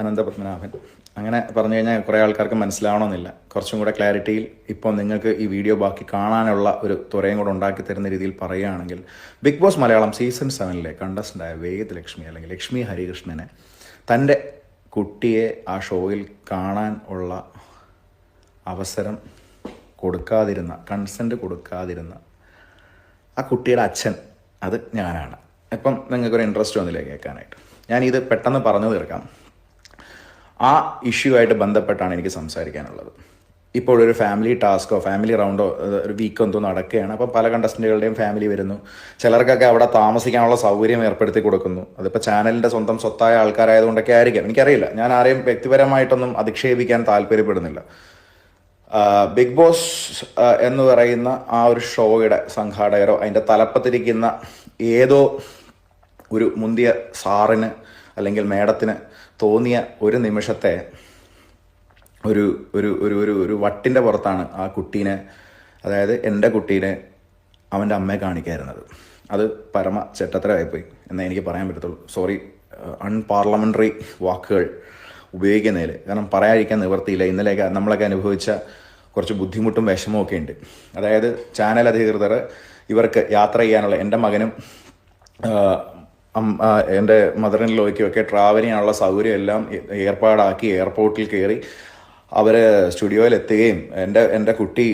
അനന്തപത്മനാഭൻ. അങ്ങനെ പറഞ്ഞു കഴിഞ്ഞാൽ കുറേ ആൾക്കാർക്ക് മനസ്സിലാവണമെന്നില്ല. കുറച്ചും കൂടെ ക്ലാരിറ്റിയിൽ ഇപ്പോൾ നിങ്ങൾക്ക് ഈ വീഡിയോ ബാക്കി കാണാനുള്ള ഒരു തുറയും കൂടെ ഉണ്ടാക്കി തരുന്ന രീതിയിൽ പറയുകയാണെങ്കിൽ ബിഗ് ബോസ് മലയാളം സീസൺ സെവനിലെ കണ്ടസ്റ്റന്റായ വേദ് ലക്ഷ്മി അല്ലെങ്കിൽ ലക്ഷ്മി ഹരികൃഷ്ണനെ തന്റെ കുട്ടിയെ ആ ഷോയിൽ കാണാൻ ഉള്ള അവസരം കൊടുക്കാതിരുന്ന കൺസെന്റ് കൊടുക്കാതിരുന്ന ആ കുട്ടിയുടെ അച്ഛൻ അത് ഞാനാണ്. ഇപ്പം നിങ്ങൾക്കൊരു ഇൻട്രസ്റ്റ് വന്നില്ലേ കേൾക്കാനായിട്ട്? ഞാനിത് പെട്ടെന്ന് പറഞ്ഞു തീർക്കാം. ആ ഇഷ്യൂ ആയിട്ട് ബന്ധപ്പെട്ടാണ് എനിക്ക് സംസാരിക്കാനുള്ളത്. ഇപ്പോൾ ഒരു ഫാമിലി ടാസ്കോ ഫാമിലി റൗണ്ടോ ഒരു വീക്ക് എന്തോ നടക്കുകയാണ്. അപ്പോൾ പല കണ്ടസ്റ്റന്റുകളുടെയും ഫാമിലി വരുന്നു. ചിലർക്കൊക്കെ അവിടെ താമസിക്കാനുള്ള സൗകര്യം ഏർപ്പെടുത്തി കൊടുക്കുന്നു. അതിപ്പോൾ ചാനലിന്റെ സ്വന്തം സ്വത്തായ ആൾക്കാരായതുകൊണ്ടൊക്കെ ആയിരിക്കാം. എനിക്കറിയില്ല. ഞാൻ ആരെയും വ്യക്തിപരമായിട്ടൊന്നും അധിക്ഷേപിക്കാൻ താല്പര്യപ്പെടുന്നില്ല. ബിഗ് ബോസ് എന്ന് പറയുന്ന ആ ഒരു ഷോയുടെ സംഘാടകരോ അതിന്റെ തലപ്പത്തിരിക്കുന്ന ഏതോ ഒരു മുന്തിയ സാറിന് അല്ലെങ്കിൽ മേഡത്തിന് തോന്നിയ ഒരു നിമിഷത്തെ ഒരു ഒരു ഒരു ഒരു ഒരു വട്ടിന്റെ പുറത്താണ് ആ കുട്ടീനെ അതായത് എന്റെ കുട്ടീനെ അവന്റെ അമ്മയെ കാണിക്കായിരുന്നത്. അത് പരമ ചെറ്റത്തരമായിപ്പോയി എന്നേ എനിക്ക് പറയാൻ പറ്റത്തുള്ളൂ. സോറി അൺപാർലമെന്ററി വാക്കുകൾ ഉപയോഗിക്കുന്നതിൽ. കാരണം പറയാതിരിക്കാൻ നിവർത്തിയില്ല ഇന്നലെയൊക്കെ നമ്മളൊക്കെ അനുഭവിച്ച കുറച്ച് ബുദ്ധിമുട്ടും വിഷമവും ഒക്കെ ഉണ്ട്. അതായത് ചാനൽ അധികൃതർ ഇവർക്ക് യാത്ര ചെയ്യാനുള്ള എന്റെ മകനും എന്റെ മദർ ഇൻ ലോയ്ക്കും ഒക്കെ ട്രാവൽ ചെയ്യാനുള്ള സൗകര്യം എല്ലാം ഏർപ്പാടാക്കി എയർപോർട്ടിൽ കയറി അവർ സ്റ്റുഡിയോയിൽ എത്തുകയും എന്റെ എന്റെ കുട്ടി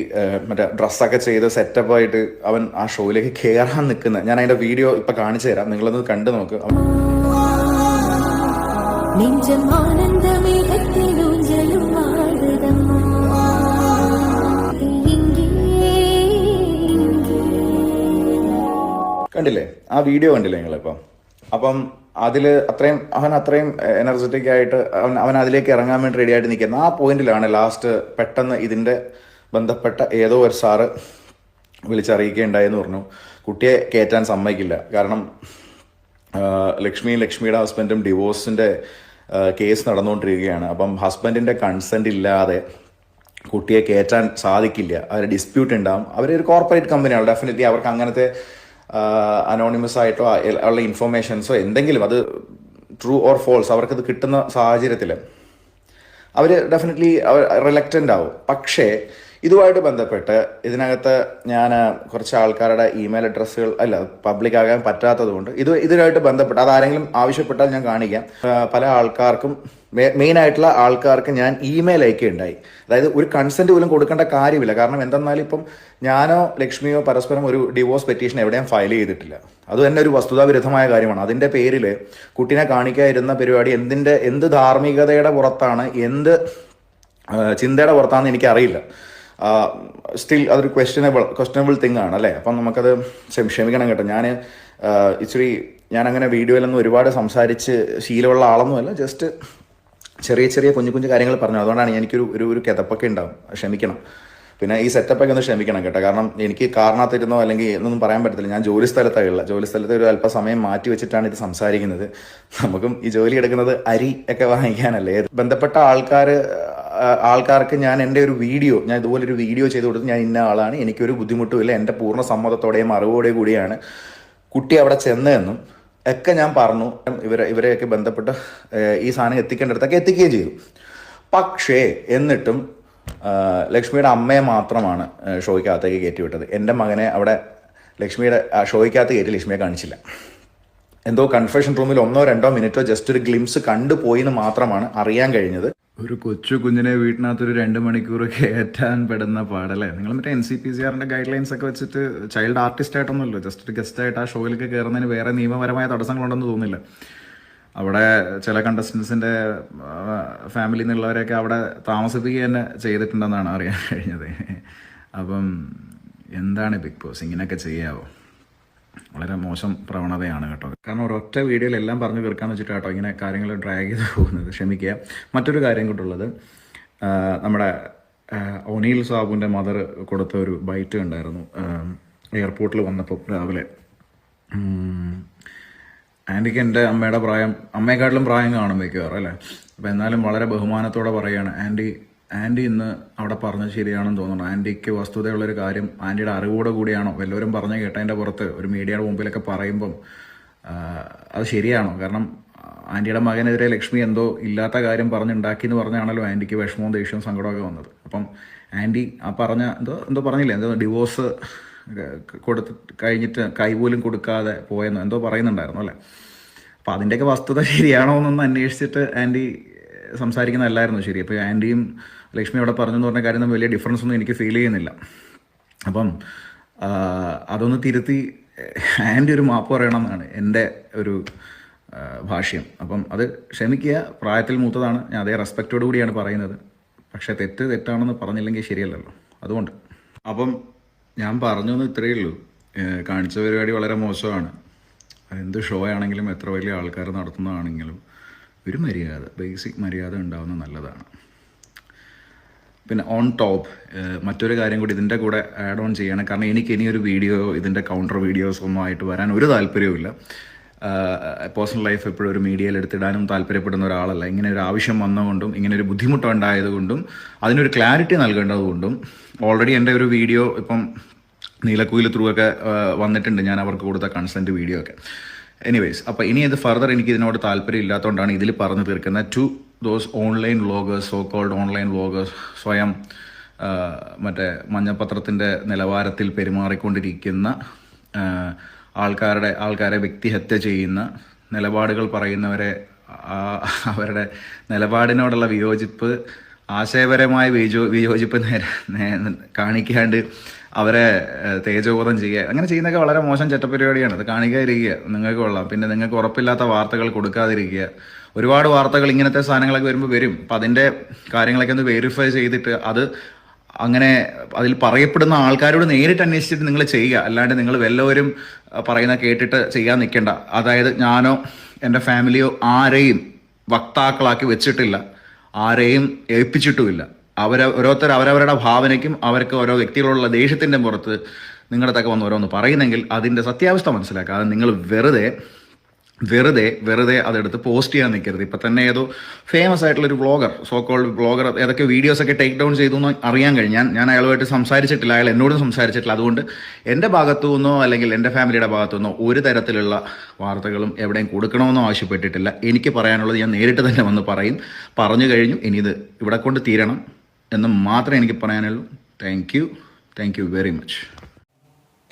മറ്റേ ഡ്രസ്സൊക്കെ ചെയ്ത് സെറ്റപ്പായിട്ട് അവൻ ആ ഷോയിലേക്ക് കയറാൻ നിൽക്കുന്നത് ഞാൻ അതിന്റെ വീഡിയോ ഇപ്പം കാണിച്ചു തരാം. നിങ്ങളൊന്ന് കണ്ടു നോക്ക്. കണ്ടില്ലേ? ആ വീഡിയോ കണ്ടില്ലേ നിങ്ങളിപ്പം? അപ്പം അതിൽ അത്രയും അവൻ അത്രയും എനർജറ്റിക് ആയിട്ട് അവൻ അവൻ അതിലേക്ക് ഇറങ്ങാൻ വേണ്ടി റെഡി ആയിട്ട് നിൽക്കുന്നത് ആ പോയിന്റിലാണ് ലാസ്റ്റ് പെട്ടെന്ന് ഇതിന്റെ ബന്ധപ്പെട്ട ഏതോ ഒരു സാറ് വിളിച്ചറിയിക്കുകയുണ്ടായെന്ന് പറഞ്ഞു. കുട്ടിയെ കയറ്റാൻ സമ്മതിക്കില്ല. കാരണം ലക്ഷ്മി ലക്ഷ്മിയും ലക്ഷ്മിയുടെ ഹസ്ബൻഡും ഡിവോഴ്സിന്റെ കേസ് നടന്നുകൊണ്ടിരിക്കുകയാണ്. അപ്പം ഹസ്ബൻഡിന്റെ കൺസെന്റ് ഇല്ലാതെ കുട്ടിയെ കയറ്റാൻ സാധിക്കില്ല. അവർ ഡിസ്പ്യൂട്ട് ഉണ്ടാവും. ഒരു കോർപ്പറേറ്റ് കമ്പനിയാണ് ഡെഫിനറ്റ്ലി അവർക്ക് അങ്ങനത്തെ അനോണിമസ് ആയിട്ടോ ഉള്ള ഇൻഫർമേഷൻസോ എന്തെങ്കിലും അത് ട്രൂ ഓർ ഫോൾസ് അവർക്കത് കിട്ടുന്ന സാഹചര്യത്തിൽ അവർ ഡെഫിനറ്റ്ലി റിലക്റ്റന്റ് ആവും. പക്ഷേ ഇതുമായിട്ട് ബന്ധപ്പെട്ട് ഇതിനകത്ത് ഞാൻ കുറച്ച് ആൾക്കാരുടെ ഇമെയിൽ അഡ്രസ്സുകൾ അല്ല പബ്ലിക് ആകാൻ പറ്റാത്തത് കൊണ്ട് ഇത് ഇതിനായിട്ട് ബന്ധപ്പെട്ട് അതാരെങ്കിലും ആവശ്യപ്പെട്ടാൽ ഞാൻ കാണിക്കാം. പല ആൾക്കാർക്കും മെയിൻ ആയിട്ടുള്ള ആൾക്കാർക്ക് ഞാൻ ഇമെയിൽ അയക്കുകയുണ്ടായി. അതായത് ഒരു കൺസെന്റ് പോലും കൊടുക്കേണ്ട കാര്യമില്ല. കാരണം എന്തെന്നാൽ ഇപ്പം ഞാനോ ലക്ഷ്മിയോ പരസ്പരം ഒരു ഡിവോഴ്സ് പെറ്റീഷൻ എവിടെയും ഫയൽ ചെയ്തിട്ടില്ല. അത് തന്നെ ഒരു വസ്തുതാവിരുദ്ധമായ കാര്യമാണ്. അതിന്റെ പേരിൽ കുട്ടീനെ കാണിക്കാതിരുന്ന പരിപാടി എന്തിന്റെ എന്ത് ധാർമ്മികതയുടെ പുറത്താണ് എന്ത് ചിന്തയുടെ പുറത്താണെന്ന് എനിക്കറിയില്ല. സ്റ്റിൽ അതൊരു ക്വസ്റ്റ്യനബിൾ ക്വസ്റ്റ്യനബിൾ തിങ് ആണ് അല്ലേ? അപ്പം നമുക്കത് ക്ഷമ- ക്ഷമിക്കണം കേട്ടോ. ഞാൻ ഇച്ചിരി ഞാൻ അങ്ങനെ വീഡിയോയിലൊന്നും ഒരുപാട് സംസാരിച്ച് ശീലമുള്ള ആളൊന്നുമല്ല. ജസ്റ്റ് ചെറിയ ചെറിയ കുഞ്ഞു കുഞ്ഞു കാര്യങ്ങൾ പറഞ്ഞു. അതുകൊണ്ടാണ് എനിക്കൊരു ഒരു ഒരു കിതപ്പൊക്കെ ഉണ്ടാവും. ക്ഷമിക്കണം. പിന്നെ ഈ സെറ്റപ്പൊക്കെ ഒന്ന് ക്ഷമിക്കണം കേട്ടോ. കാരണം എനിക്ക് കാരണത്തിരുന്നോ അല്ലെങ്കിൽ എന്നൊന്നും പറയാൻ പറ്റത്തില്ല. ഞാൻ ജോലി സ്ഥലത്താണ് ഉള്ളത്. ജോലി സ്ഥലത്ത് ഒരു അല്പസമയം മാറ്റി വെച്ചിട്ടാണ് ഇത് സംസാരിക്കുന്നത്. നമുക്കും ഈ ജോലി എടുക്കുന്നത് അരി ഒക്കെ വാങ്ങിക്കാനല്ലേ. ബന്ധപ്പെട്ട ആൾക്കാർ ആൾക്കാർക്ക് ഞാൻ എന്റെ ഒരു വീഡിയോ ഞാൻ ഇതുപോലെ ഒരു വീഡിയോ ചെയ്ത് കൊടുത്ത് ഞാൻ ഇന്ന ആളാണ്. എനിക്കൊരു ബുദ്ധിമുട്ടുമില്ല. എന്റെ പൂർണ സമ്മതത്തോടെയും അറിവോടെയും കൂടിയാണ് കുട്ടി അവിടെ ചെന്നതെന്നും ഒക്കെ ഞാൻ പറഞ്ഞു. ഇവരെ ഇവരെയൊക്കെ ബന്ധപ്പെട്ട് ഈ സാധനം എത്തിക്കേണ്ടടുത്തൊക്കെ എത്തിക്കുകയും ചെയ്തു. പക്ഷേ എന്നിട്ടും ലക്ഷ്മിയുടെ അമ്മയെ മാത്രമാണ് ഷോയ്ക്കകത്തേക്ക് കയറ്റി വിട്ടത് എന്റെ മകനെ അവിടെ ലക്ഷ്മിയുടെ ഷോയ്ക്കകത്ത് കയറ്റി ലക്ഷ്മിയെ കാണിച്ചില്ല. എന്തോ കൺഫെഷൻ റൂമിൽ ഒന്നോ രണ്ടോ മിനിറ്റോ ജസ്റ്റ് ഒരു ഗ്ലിംസ് കണ്ടുപോയി എന്ന് മാത്രമാണ് അറിയാൻ കഴിഞ്ഞത്. ഒരു കൊച്ചു കുഞ്ഞിനെ വീട്ടിനകത്ത് ഒരു രണ്ട് മണിക്കൂർ കയറ്റാൻ പെടുന്ന പാടല്ലേ? നിങ്ങൾ മറ്റേ എൻ സി പി സി ആറിന്റെ ഗൈഡ് ലൈൻസ് ഒക്കെ വെച്ചിട്ട് ചൈൽഡ് ആർട്ടിസ്റ്റ് ആയിട്ടൊന്നുമല്ലോ ജസ്റ്റ് ഒരു ഗസ്റ്റ് ആയിട്ട് ആ ഷോയിലേക്ക് കയറുന്നതിന് വേറെ നിയമപരമായ തടസ്സങ്ങളുണ്ടെന്ന് തോന്നുന്നില്ല. അവിടെ ചില കണ്ടസ്റ്റൻസിന്റെ ഫാമിലിയിൽ നിന്നുള്ളവരെയൊക്കെ അവിടെ താമസിപ്പിക്കുക തന്നെ ചെയ്തിട്ടുണ്ടെന്നാണ് അറിയാൻ കഴിഞ്ഞത്. അപ്പം എന്താണ് ബിഗ് ബോസ്? ഇങ്ങനെയൊക്കെ ചെയ്യാവോ? വളരെ മോശം പ്രവണതയാണ് കേട്ടോ. കാരണം ഒരൊറ്റ വീഡിയോയിൽ എല്ലാം പറഞ്ഞു തീർക്കാന്ന് വെച്ചിട്ട് കേട്ടോ ഇങ്ങനെ കാര്യങ്ങൾ ഡ്രാഗ് ചെയ്ത് പോകുന്നത്. ക്ഷമിക്കുക. മറ്റൊരു കാര്യം കൂട്ടുള്ളത് നമ്മുടെ ഒനീൽ സാബുവിന്റെ മദർ കൊടുത്ത ഒരു ബൈറ്റ് ഉണ്ടായിരുന്നു എയർപോർട്ടിൽ വന്നപ്പോൾ രാവിലെ. ആന്റിക്ക് എന്റെ അമ്മയുടെ പ്രായം അമ്മയെക്കാട്ടിലും പ്രായം കാണും മിക്കവാറും അല്ലേ? അപ്പം എന്നാലും വളരെ ബഹുമാനത്തോടെ പറയുകയാണ് ആന്റി ആന്റി ഇന്ന് അവിടെ പറഞ്ഞത് ശരിയാണെന്ന് തോന്നുന്നു. ആന്റിക്ക് വസ്തുതയുള്ളൊരു കാര്യം ആന്റിയുടെ അറിവോടെ കൂടിയാണോ? വല്ലവരും പറഞ്ഞു കേട്ടതിന്റെ പുറത്ത് ഒരു മീഡിയയുടെ മുമ്പിലൊക്കെ പറയുമ്പം അത് ശരിയാണോ? കാരണം ആന്റിയുടെ മകനെതിരെ ലക്ഷ്മി എന്തോ ഇല്ലാത്ത കാര്യം പറഞ്ഞുണ്ടാക്കി എന്ന് പറഞ്ഞാണല്ലോ ആന്റിക്ക് വിഷമവും ദേഷ്യവും സങ്കടമൊക്കെ വന്നത്. അപ്പം ആന്റി ആ പറഞ്ഞ എന്തോ എന്തോ പറഞ്ഞില്ലേ? എന്തോ ഡിവോഴ്സ് കൊടുത്ത് കഴിഞ്ഞിട്ട് കൈപോലും കൊടുക്കാതെ പോയെന്നോ എന്തോ പറയുന്നുണ്ടായിരുന്നു അല്ലേ? അപ്പോൾ അതിന്റെയൊക്കെ വസ്തുത ശരിയാണോ എന്നൊന്ന് അന്വേഷിച്ചിട്ട് ആന്റി സംസാരിക്കുന്നതല്ലായിരുന്നു ശരി. അപ്പോൾ ആന്റിയും ലക്ഷ്മി അവിടെ പറഞ്ഞു എന്ന് പറഞ്ഞ കാര്യം വലിയ ഡിഫറൻസ് ഒന്നും എനിക്ക് ഫീൽ ചെയ്യുന്നില്ല. അപ്പം അതൊന്ന് തിരുത്തി ആന്റി ഒരു മാപ്പ് പറയണം എന്നാണ് എന്റെ ഒരു ഭാഷ്യം. അപ്പം അത് ക്ഷമിക്കുക പ്രായത്തിൽ മൂത്തതാണ്. ഞാൻ അതേ റെസ്പെക്റ്റോടു കൂടിയാണ് പറയുന്നത്. പക്ഷേ തെറ്റ് തെറ്റാണെന്ന് പറഞ്ഞില്ലെങ്കിൽ ശരിയല്ലല്ലോ. അതുകൊണ്ട്. അപ്പം ഞാൻ പറഞ്ഞു എന്ന് ഇത്രയേ ഉള്ളൂ. കാണിച്ച പരിപാടി വളരെ മോശമാണ്. എന്ത് ഷോ ആണെങ്കിലും എത്ര വലിയ ആൾക്കാർ നടത്തുന്നതാണെങ്കിലും. ഒരു മര്യാദ ബേസിക് മര്യാദ ഉണ്ടാവുന്നത് നല്ലതാണ്. പിന്നെ ഓൺ ടോപ്പ് മറ്റൊരു കാര്യം കൂടി ഇതിന്റെ കൂടെ ആഡ് ഓൺ ചെയ്യണം. കാരണം എനിക്ക് ഇനിയൊരു വീഡിയോ ഇതിന്റെ കൗണ്ടർ വീഡിയോസ് ഒന്നും ആയിട്ട് വരാൻ ഒരു താല്പര്യവുമില്ല പേഴ്സണൽ ലൈഫ് എപ്പോഴും ഒരു മീഡിയയിൽ എടുത്തിടാനും താല്പര്യപ്പെടുന്ന ഒരാളല്ല. ഇങ്ങനെ ഒരു ആവശ്യം വന്നതുകൊണ്ടും ഇങ്ങനെ ഒരു ബുദ്ധിമുട്ടുണ്ടായതുകൊണ്ടും അതിനൊരു ക്ലാരിറ്റി നൽകേണ്ടതുകൊണ്ടും ഓൾറെഡി എന്റെ ഒരു വീഡിയോ ഇപ്പം നീലക്കുയിൽ ത്രൂ ഒക്കെ വന്നിട്ടുണ്ട്. ഞാൻ അവർക്ക് കൊടുത്ത കൺസെന്റ് വീഡിയോ ഒക്കെ. എനിവേസ് അപ്പോൾ ഇനി ഇത് ഫർദർ എനിക്ക് ഇതിനോട് താല്പര്യം ഇല്ലാത്തതുകൊണ്ടാണ് ഇതിൽ പറഞ്ഞു തീർക്കുന്ന to those online vloggers so called online vloggers സ്വയം മറ്റേ മഞ്ഞപ്പത്രത്തിന്റെ നിലവാരത്തിൽ പെരുമാറിക്കൊണ്ടിരിക്കുന്ന ആൾക്കാരുടെ ആൾക്കാരെ വ്യക്തിഹത്യ ചെയ്യുന്ന നിലപാടുകൾ പറയുന്നവരെ അവരുടെ നിലപാടിനോടുള്ള വിയോജിപ്പ് ആശയപരമായ വിയോ വിയോജിപ്പ് കാണിക്കാണ്ട് അവരെ തേജോബോധം ചെയ്യുക. അങ്ങനെ ചെയ്യുന്നൊക്കെ വളരെ മോശം ചട്ടപ്പരിപാടിയാണ്. അത് കാണിക്കാതിരിക്കുക. നിങ്ങൾക്ക് കൊള്ളാം. പിന്നെ നിങ്ങൾക്ക് ഉറപ്പില്ലാത്ത വാർത്തകൾ കൊടുക്കാതിരിക്കുക. ഒരുപാട് വാർത്തകൾ ഇങ്ങനത്തെ സാധനങ്ങളൊക്കെ വരുമ്പോൾ വരും. അപ്പം അതിന്റെ കാര്യങ്ങളൊക്കെ ഒന്ന് വെരിഫൈ ചെയ്തിട്ട് അത് അങ്ങനെ അതിൽ പറയപ്പെടുന്ന ആൾക്കാരോട് നേരിട്ട് അന്വേഷിച്ചിട്ട് നിങ്ങൾ ചെയ്യുക. അല്ലാണ്ട് നിങ്ങൾ വല്ലവരും പറയുന്ന കേട്ടിട്ട് ചെയ്യാൻ നിൽക്കേണ്ട. അതായത് ഞാനോ എന്റെ ഫാമിലിയോ ആരെയും വക്താക്കളാക്കി വെച്ചിട്ടില്ല. ആരെയും ഏൽപ്പിച്ചിട്ടുമില്ല. അവര ഓരോരുത്തർ അവരവരുടെ ഭാവനയ്ക്കും അവർക്ക് ഓരോ വ്യക്തികളുള്ള ദേഷ്യത്തിന്റെ പുറത്ത് നിങ്ങളുടെ തക്ക വന്ന് ഓരോന്ന് പറയുന്നെങ്കിൽ അതിന്റെ സത്യാവസ്ഥ മനസ്സിലാക്കുക. അത് നിങ്ങൾ വെറുതെ വെറുതെ വെറുതെ അതെടുത്ത് പോസ്റ്റ് ചെയ്യാൻ നിൽക്കരുത്. ഇപ്പം തന്നെ ഏതോ ഫേമസ് ആയിട്ടുള്ള ഒരു ബ്ലോഗർ സോ കോൾഡ് വ്ളോഗർ ഏതൊക്കെ വീഡിയോസ് ഒക്കെ ടേക്ക് ഡൗൺ ചെയ്തു എന്ന് അറിയാൻ കഴിഞ്ഞു ഞാൻ ഞാൻ അയാളുമായിട്ട് സംസാരിച്ചിട്ടില്ല അയാൾ എന്നോടും സംസാരിച്ചിട്ടില്ല. അതുകൊണ്ട് എന്റെ ഭാഗത്തു നിന്നോ അല്ലെങ്കിൽ എന്റെ ഫാമിലിയുടെ ഭാഗത്തു നിന്നോ ഒരു തരത്തിലുള്ള വാർത്തകളും എവിടെയും കൊടുക്കണമെന്നോ ആവശ്യപ്പെട്ടിട്ടില്ല. എനിക്ക് പറയാനുള്ളത് ഞാൻ നേരിട്ട് തന്നെ വന്ന് പറയും. പറഞ്ഞു കഴിഞ്ഞു. ഇനി ഇത് ഇവിടെ കൊണ്ട് തീരണം എന്ന് മാത്രമേ എനിക്ക് പറയാനുള്ളൂ. Thank you thank you very much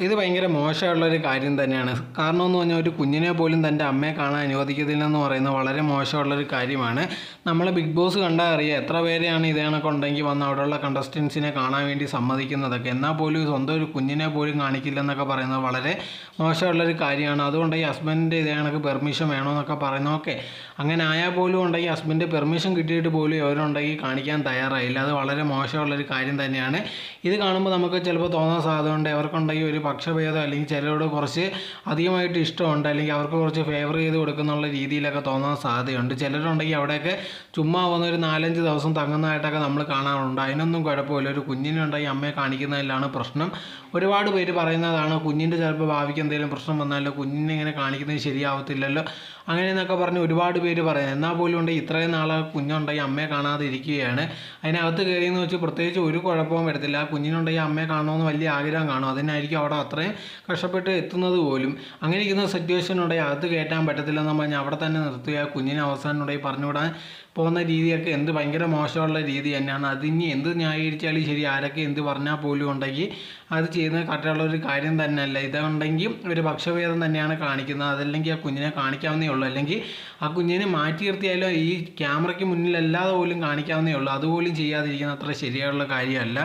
ഇത് ഭയങ്കര മോശമുള്ളൊരു കാര്യം തന്നെയാണ്. കാരണം എന്ന് പറഞ്ഞാൽ ഒരു കുഞ്ഞിനെ പോലും തന്റെ അമ്മയെ കാണാൻ അനുവദിക്കത്തില്ലെന്ന് പറയുന്നത് വളരെ മോശമുള്ളൊരു കാര്യമാണ്. നമ്മൾ ബിഗ് ബോസ് കണ്ടാൽ അറിയാം എത്ര പേരെയാണ് ഇതേ കണക്കുണ്ടെങ്കിൽ വന്ന് അവിടെയുള്ള കണ്ടസ്റ്റൻസിനെ കാണാൻ വേണ്ടി സമ്മതിക്കുന്നതൊക്കെ. എന്നാൽ പോലും സ്വന്തം ഒരു കുഞ്ഞിനെ പോലും കാണിക്കില്ലെന്നൊക്കെ പറയുന്നത് വളരെ മോശമുള്ളൊരു കാര്യമാണ്. അതുകൊണ്ട് ഈ ഹസ്ബൻഡിന്റെ ഇതേ കണക്ക് പെർമിഷൻ വേണമെന്നൊക്കെ പറയുന്നതൊക്കെ അങ്ങനെ ആയാൽ പോലും ഉണ്ടെങ്കിൽ ഹസ്ബൻഡ് പെർമിഷൻ കിട്ടിയിട്ട് പോലും അവരുണ്ടെങ്കിൽ കാണിക്കാൻ തയ്യാറായില്ല. അത് വളരെ മോശമുള്ളൊരു കാര്യം തന്നെയാണ്. ഇത് കാണുമ്പോൾ നമുക്ക് ചിലപ്പോൾ തോന്നാൻ സാധ്യതയുണ്ട്. അവർക്കുണ്ടെങ്കിൽ ഒരു പക്ഷഭേദം അല്ലെങ്കിൽ ചിലരോട് കുറച്ച് അധികമായിട്ട് ഇഷ്ടമുണ്ട് അല്ലെങ്കിൽ അവർക്ക് കുറച്ച് ഫേവർ ചെയ്ത് കൊടുക്കുന്നുള്ള രീതിയിലൊക്കെ തോന്നാൻ സാധ്യതയുണ്ട്. ചിലരുണ്ടെങ്കിൽ അവിടെയൊക്കെ ചുമ്മാ വന്ന ഒരു നാലഞ്ച് ദിവസം തങ്ങുന്നതായിട്ടൊക്കെ നമ്മൾ കാണാറുണ്ട്. അതിനൊന്നും കുഴപ്പമില്ല. ഒരു കുഞ്ഞിനുണ്ടെങ്കിൽ അമ്മയെ കാണിക്കുന്നതിലാണ് പ്രശ്നം. ഒരുപാട് പേര് പറയുന്നതാണ് കുഞ്ഞിന്റെ ചിലപ്പോൾ ഭാവിക്ക് എന്തെങ്കിലും പ്രശ്നം വന്നാലോ കുഞ്ഞിനെ ഇങ്ങനെ കാണിക്കുന്നത് ശരിയാവത്തില്ലല്ലോ? അങ്ങനെ എന്നൊക്കെ പറഞ്ഞ് ഒരുപാട് പേര് പറയുന്നത്. എന്നാൽ പോലും ഉണ്ട് ഇത്രയും നാളെ കുഞ്ഞുണ്ടെങ്കിൽ അമ്മയെ കാണാതെ ഇരിക്കുകയാണ്. അതിനകത്ത് കയറിയെന്ന് വെച്ച് പ്രത്യേകിച്ച് ഒരു കുഴപ്പവും വരത്തില്ല. കുഞ്ഞിനുണ്ടെങ്കിൽ അമ്മയെ കാണണമെന്ന് വലിയ ആഗ്രഹം കാണും. അതിനായിരിക്കും അവിടെ അത്രയും കഷ്ടപ്പെട്ട് എത്തുന്നത് പോലും. അങ്ങനെ ഇരിക്കുന്ന സിറ്റുവേഷൻ ഉണ്ടെങ്കിൽ അകത്ത് കയറ്റാൻ പറ്റത്തില്ലെന്ന് പറഞ്ഞാൽ അവിടെ തന്നെ നിർത്തുക കുഞ്ഞിനെ അവസാനം ഉണ്ടെങ്കിൽ പറഞ്ഞുവിടാൻ പോകുന്ന രീതിയൊക്കെ എന്ത് ഭയങ്കര മോശമുള്ള രീതി തന്നെയാണ്. അതിനി എന്ത് ന്യായീകരിച്ചാലും ശരി ആരൊക്കെ എന്ത് പറഞ്ഞാൽ പോലും ഉണ്ടെങ്കിൽ അത് ചെയ്യുന്നത് കറക്റ്റുള്ള ഒരു കാര്യം തന്നെയല്ല. ഇതുണ്ടെങ്കിൽ ഒരു പക്ഷഭേദം തന്നെയാണ് കാണിക്കുന്നത്. അതല്ലെങ്കിൽ ആ കുഞ്ഞിനെ കാണിക്കാവുന്നേ ഉള്ളൂ. അല്ലെങ്കിൽ ആ കുഞ്ഞിനെ മാറ്റി നിർത്തിയാലും ഈ ക്യാമറയ്ക്ക് മുന്നിലല്ലാതെ പോലും കാണിക്കാവുന്നേ ഉള്ളൂ. അതുപോലും ചെയ്യാതിരിക്കുന്ന അത്ര ശരിയായുള്ള കാര്യമല്ല.